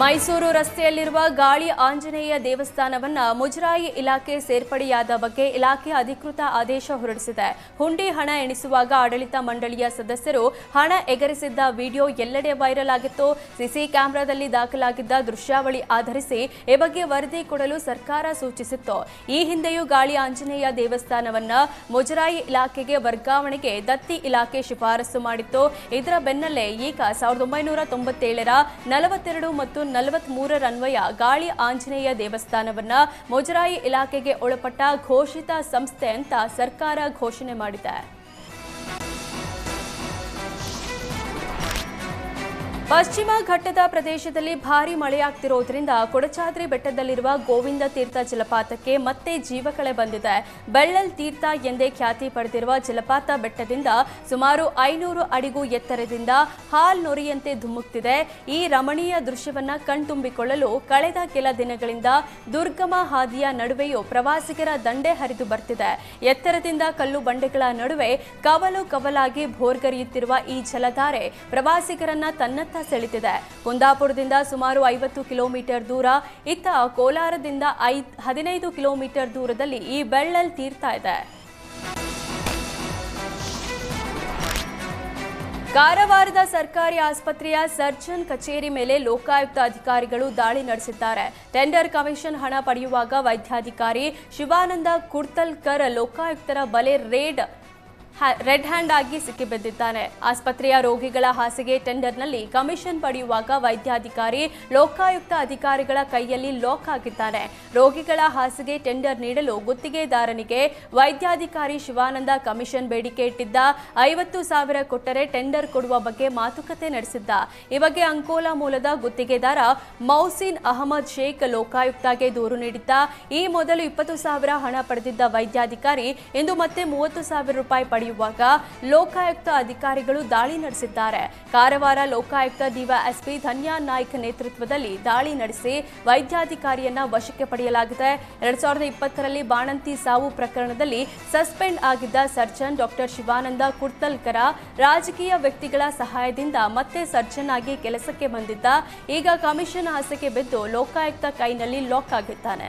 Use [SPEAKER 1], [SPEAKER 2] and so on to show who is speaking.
[SPEAKER 1] ಮೈಸೂರು ರಸ್ತೆಯಲ್ಲಿರುವ ಗಾಳಿ ಆಂಜನೇಯ ದೇವಸ್ಥಾನವನ್ನ ಮುಜರಾಯಿ ಇಲಾಖೆ ಸೇರ್ಪಡೆಯಾದ ಬಗ್ಗೆ ಇಲಾಖೆ ಅಧಿಕೃತ ಆದೇಶ ಹೊರಡಿಸಿದೆ. ಹುಂಡಿ ಹಣ ಎಣಿಸುವಾಗ ಆಡಳಿತ ಮಂಡಳಿಯ ಸದಸ್ಯರು ಹಣ ಎಗರಿಸಿದ್ದ ವಿಡಿಯೋ ಎಲ್ಲೆಡೆ ವೈರಲ್ ಆಗಿತ್ತು. ಸಿಸಿ ಕ್ಯಾಮೆರಾದಲ್ಲಿ ದಾಖಲಾಗಿದ್ದ ದೃಶ್ಯಾವಳಿ ಆಧರಿಸಿ ಈ ಬಗ್ಗೆ ವರದಿ ಕೊಡಲು ಸರ್ಕಾರ ಸೂಚಿಸಿತ್ತು. ಈ ಹಿಂದೆಯೂ ಗಾಳಿ ಆಂಜನೇಯ ದೇವಸ್ಥಾನವನ್ನ ಮುಜರಾಯಿ ಇಲಾಖೆಗೆ ವರ್ಗಾವಣೆಗೆ ದತ್ತಿ ಇಲಾಖೆ ಶಿಫಾರಸು ಮಾಡಿತ್ತು. ಇದರ ಬೆನ್ನಲ್ಲೇ ಈಗ ಸಾವಿರದ ಒಂಬೈನೂರ ತೊಂಬತ್ತೇಳರ ನಲವತ್ತೆರಡು ಮತ್ತು ನಲವತ್ಮೂರರನ್ವಯ ಗಾಳಿ ಆಂಜನೇಯ ದೇವಸ್ಥಾನವನ್ನ ಮೊಜರಾಯಿ ಇಲಾಖೆಗೆ ಒಳಪಟ್ಟ ಘೋಷಿತ ಸಂಸ್ಥೆ ಅಂತ ಸರ್ಕಾರ ಘೋಷಣೆ ಮಾಡಿದೆ. ಪಶ್ಚಿಮ ಘಟ್ಟದ ಪ್ರದೇಶದಲ್ಲಿ ಭಾರಿ ಮಳೆಯಾಗ್ತಿರೋದ್ರಿಂದ ಕೊಡಚಾದ್ರಿ ಬೆಟ್ಟದಲ್ಲಿರುವ ಗೋವಿಂದ ತೀರ್ಥ ಜಲಪಾತಕ್ಕೆ ಮತ್ತೆ ಜೀವಕಳೆ ಬಂದಿದೆ. ಬೆಳ್ಳಲ್ ತೀರ್ಥ ಎಂದೇ ಖ್ಯಾತಿ ಪಡೆದಿರುವ ಜಲಪಾತ ಬೆಟ್ಟದಿಂದ ಸುಮಾರು ಐನೂರು ಅಡಿಗೂ ಎತ್ತರದಿಂದ ಹಾಲ್ ನೊರೆಯಂತೆ ಧುಮುಕ್ತಿದೆ. ಈ ರಮಣೀಯ ದೃಶ್ಯವನ್ನ ಕಣ್ತುಂಬಿಕೊಳ್ಳಲು ಕಳೆದ ಕೆಲ ದಿನಗಳಿಂದ ದುರ್ಗಮ ಹಾದಿಯ ನಡುವೆಯೂ ಪ್ರವಾಸಿಗರ ದಂಡೆ ಹರಿದು ಬರ್ತಿದೆ. ಎತ್ತರದಿಂದ ಕಲ್ಲು ಬಂಡೆಗಳ ನಡುವೆ ಕವಲು ಕವಲಾಗಿ ಭೋರ್ಗರಿಯುತ್ತಿರುವ ಈ ಜಲಧಾರೆ ಪ್ರವಾಸಿಗರನ್ನ ತನ್ನತ್ತ ಸೆಳೆತಿದೆ. ಕುಂದಾಪುರದಿಂದ ಸುಮಾರು ಐವತ್ತು ಕಿಲೋಮೀಟರ್ ದೂರ, ಇತ್ತ ಕೋಲಾರದಿಂದ ಐ, ಹದಿನೈದು ಕಿಲೋಮೀಟರ್ ದೂರದಲ್ಲಿ ಈ ಬೆಳ್ಳಲ್ ತೀರ್ತಾ ಇದೆ. ಕಾರವಾರದ ಸರ್ಕಾರಿ ಆಸ್ಪತ್ರೆಯ ಸರ್ಜನ್ ಕಚೇರಿ ಮೇಲೆ ಲೋಕಾಯುಕ್ತ ಅಧಿಕಾರಿಗಳು ದಾಳಿ ನಡೆಸಿದ್ದಾರೆ. ಟೆಂಡರ್ ಕಮಿಷನ್ ಹಣ ಪಡೆಯುವಾಗ ವೈದ್ಯಾಧಿಕಾರಿ ಶಿವಾನಂದ ಕುರ್ತಲ್ಕರ್ ಲೋಕಾಯುಕ್ತರ ಬಲೆ ರೇಡ್ ರೆಡ್ ಹ್ಯಾಂಡ್ ಆಗಿ ಸಿಕ್ಕಿಬಿದ್ದಿದ್ದಾನೆ ಆಸ್ಪತ್ರೆಯ ರೋಗಿಗಳ ಹಾಸಿಗೆ ಟೆಂಡರ್ನಲ್ಲಿ ಕಮಿಷನ್ ಪಡೆಯುವಾಗ ವೈದ್ಯಾಧಿಕಾರಿ, ಲೋಕಾಯುಕ್ತ ಅಧಿಕಾರಿಗಳ ಕೈಯಲ್ಲಿ ಲಾಕ್ ಆಗಿದ್ದಾನೆ. ರೋಗಿಗಳ ಹಾಸಿಗೆ ಟೆಂಡರ್ ನೀಡಲು ಗುತ್ತಿಗೆದಾರನಿಗೆ ವೈದ್ಯಾಧಿಕಾರಿ ಶಿವಾನಂದ ಕಮಿಷನ್ ಬೇಡಿಕೆ ಇಟ್ಟಿದ್ದ ಐವತ್ತು ಸಾವಿರ ಕೊಟ್ಟರೆ ಟೆಂಡರ್ ಕೊಡುವ ಬಗ್ಗೆ ಮಾತುಕತೆ ನಡೆಸಿದ್ದ. ಈ ಬಗ್ಗೆ ಅಂಕೋಲಾ ಮೂಲದ ಗುತ್ತಿಗೆದಾರ ಮೌಸಿನ್ ಅಹಮದ್ ಶೇಖ್ ಲೋಕಾಯುಕ್ತಗೆ ದೂರು ನೀಡಿದ್ದ. ಈ ಮೊದಲು ಇಪ್ಪತ್ತು ಸಾವಿರ ಹಣ ಪಡೆದಿದ್ದ ವೈದ್ಯಾಧಿಕಾರಿ, ಇಂದು ಮತ್ತೆ ಮೂವತ್ತು ಸಾವಿರ ರೂಪಾಯಿ ಪಡೆಯುವಾಗ ಲೋಕಾಯುಕ್ತ ಅಧಿಕಾರಿಗಳು ದಾಳಿ ನಡೆಸಿದ್ದಾರೆ. ಕಾರವಾರ ಲೋಕಾಯುಕ್ತ ಡಿವೈಎಸ್ಪಿ ಧನ್ಯಾ ನಾಯ್ಕ ನೇತೃತ್ವದಲ್ಲಿ ದಾಳಿ ನಡೆಸಿ ವೈದ್ಯಾಧಿಕಾರಿಯನ್ನ ವಶಕ್ಕೆ ಪಡೆಯಲಾಗಿದೆ. ಎರಡ್ ಸಾವಿರದ ಇಪ್ಪತ್ತರಲ್ಲಿ ಬಾಣಂತಿ ಸಾವು ಪ್ರಕರಣದಲ್ಲಿ ಸಸ್ಪೆಂಡ್ ಆಗಿದ್ದ ಸರ್ಜನ್ ಡಾಕ್ಟರ್ ಶಿವಾನಂದ ಕುರ್ತಲ್ಕರ ರಾಜಕೀಯ ವ್ಯಕ್ತಿಗಳ ಸಹಾಯದಿಂದ ಮತ್ತೆ ಸರ್ಜನ್ ಆಗಿ ಕೆಲಸಕ್ಕೆ ಬಂದಿದ್ದ. ಈಗ ಕಮಿಷನ್ ಆಸೆಗೆ ಬಿದ್ದು ಲೋಕಾಯುಕ್ತ ಕೈನಲ್ಲಿ ಲಾಕ್ ಆಗಿದ್ದಾನೆ.